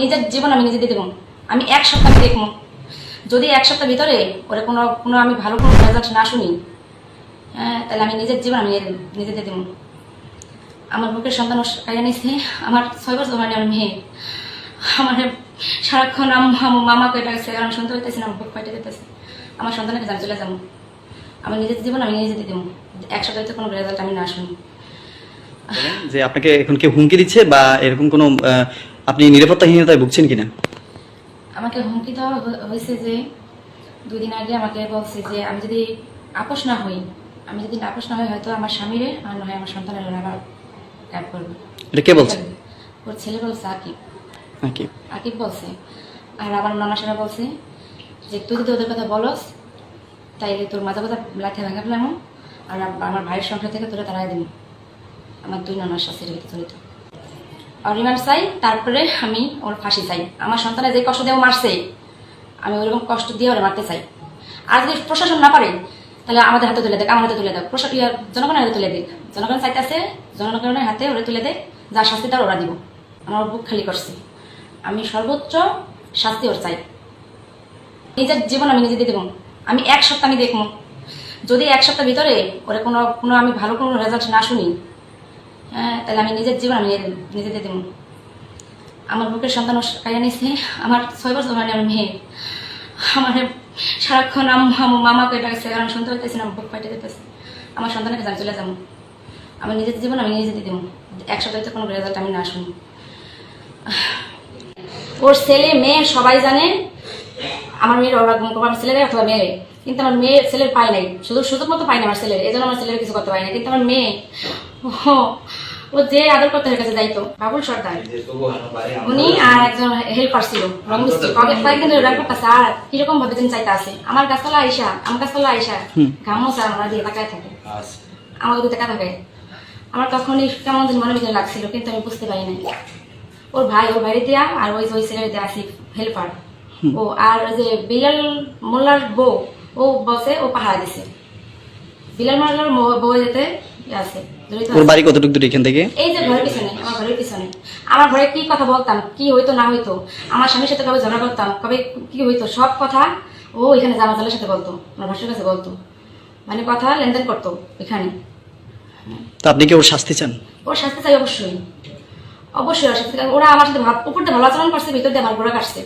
নিজের জীবন আমি নিজে দেবো। আমি এক সপ্তাহ দেখব। যদি এক সপ্তাহ ভিতরে ওরে কোনো কোনো আমি ভালো কোনো রেজাল্ট না শুনি হ্যাঁ তাহলে আমি নিজের জীবন আমি নিজে- দেবো। আমার বুকের সন্তান কাজে আমার ছয় বছর মানে আমার মেয়ে। আমার সারাক্ষণ আম্মা মামাকে ডাকছে কারণ শুনতে পাইতেছি না, আমার বুক ফাইটে যেতেছে। আমার সন্তানের কাছে চলে যাব। আমার নিজের জীবন আমি নিজে দেবো। এক সপ্তাহে কোনো রেজাল্ট আমি না শুনি। যে আপনাকে এখন কেউ হুমকি দিচ্ছে বা এরকম কোনো আপনি নিরাপত্তাহীনতায় ভুগছেন কিনা? আমাকে হুমকি দেওয়া হয়েছে যে দুই দিন আগে আমাকে বলছে যে আমি যদি আপোষ না হই আমি যদি আপোষ না হই হয়তো আমার স্বামীরে আর নয় আমার সন্তানের আবার অ্যাড করবে। এটা কে বলছে? ওর ছেলে বলছে আকিব। নাকি আকিব বলছে। আর আমার নানা সারা বলছে যে তুই যদি ওদের কথা বলস তাইলে তোর মাথা কথা লাথে ভাঙা ফেলাম আর আমার ভাইয়ের সংসার থেকে তোরা তারাই দিন আমার দুই নানার ভিতরে চলিত। রিমান্ড চাই, তারপরে আমি ওর ফাঁসি চাই। আমার সন্তানের যে কষ্ট দিয়ে মারছে। আমি ওরকম কষ্ট দিয়ে ওরা মারতে চাই। আর যদি প্রশাসন না পারে, তাহলে আমাদের হাতে তুলে দেখ, আমার হাতে তুলে দেখ। প্রশাসন জনগণের হাতে তুলে দেখ। জনগণ চাইতেছে, জনগণের হাতে ওরা তুলে দেখ, যা শাস্তি তার ওরা দিব। আমার বুক খালি করছে। আমি সর্বোচ্চ শাস্তি ওর চাই। নিজের জীবন আমি নিজে দিয়ে দেবো। আমি এক সপ্তাহ আমি দেখব। যদি এক সপ্তাহ ভিতরে ওরা কোনো কোনো আমি ভালো কোনো রেজাল্ট না শুনি হ্যাঁ তাহলে আমি নিজের জীবন আমি নিজে- দিয়ে দেবো। আমার বুকের সন্তান কাজে নিয়েছে আমার ছয় বছর মানে আমার মেয়ে। আমার সারাক্ষণ আম্মা মামাকে ডাকছে কারণ শুনতে পাইতেছি না আমার বুক ফাইটে যেতেছে আমার সন্তানের কাছে আমি চলে যাব। আমার নিজের জীবন আমি নিজে দিয়ে দেবো। এক সপ্তাহে কোনো রেজাল্ট আমি না শুনি। ওর ছেলে, মেয়ে সবাই জানে, আমার মেয়ের ওরা আমার ছেলের অথবা মেয়ে। কিন্তু আমার মেয়ে ছেলের পায় নাই। শুধু সুযোগ মতো পাই না আমার ছেলের। এই জন্য আমার ছেলের কিছু করতে পারি না কিন্তু আমার মেয়ে ও ও যে আদর করতে কাছে যাইতো বাবুল সর্দার। উনি আর একজন হেল্পার ছিল রংমিস্ত্রি কয়েকদিন ধরে রাগ করতেছে আর কীরকম ভাবে দিন চাইতে আছে। আমার গাছতলা আইসা আমার গাছতলা আইসা ঘামো স্যার আমরা দিয়ে তাকায় থাকে। আমার দিকে তাকা থাকে। আমার তখনই কেমন যেন মনে ভিতরে লাগছিল কিন্তু আমি বুঝতে পারি নাই। ওর ভাই ওর বাইরে দেয়া আর ওই ওই ছেলে দেয়া আসি হেল্পার ও আর ওই যে বিলাল মোল্লার বউ ও বসে ও পাহারা দিছে। বিলাল মোল্লার মো- বউ যেতে ইয়ে আছে ওর বাড়ি কতটুকু দূর এখান থেকে? এই যে ঘরের পিছনে আমার ঘরের পিছনে। আমার ঘরে কি কথা বলতাম কি হইতো না হইতো আমার স্বামীর সাথে কবে ঝগড়া করতাম কবে কি হইতো সব কথা ও এখানে জামাতালের সাথে বলতো আমার ভাষার কাছে বলতো। মানে কথা লেনদেন করতো এখানে। তো আপনি কি ওর শাস্তি চান? ওর শাস্তি চাই অবশ্যই। অবশ্যই ওর শাস্তি ওরা আমার সাথে ভালো আচরণ করছে ভিতর দিয়ে আমার ঘোরা কাটছে।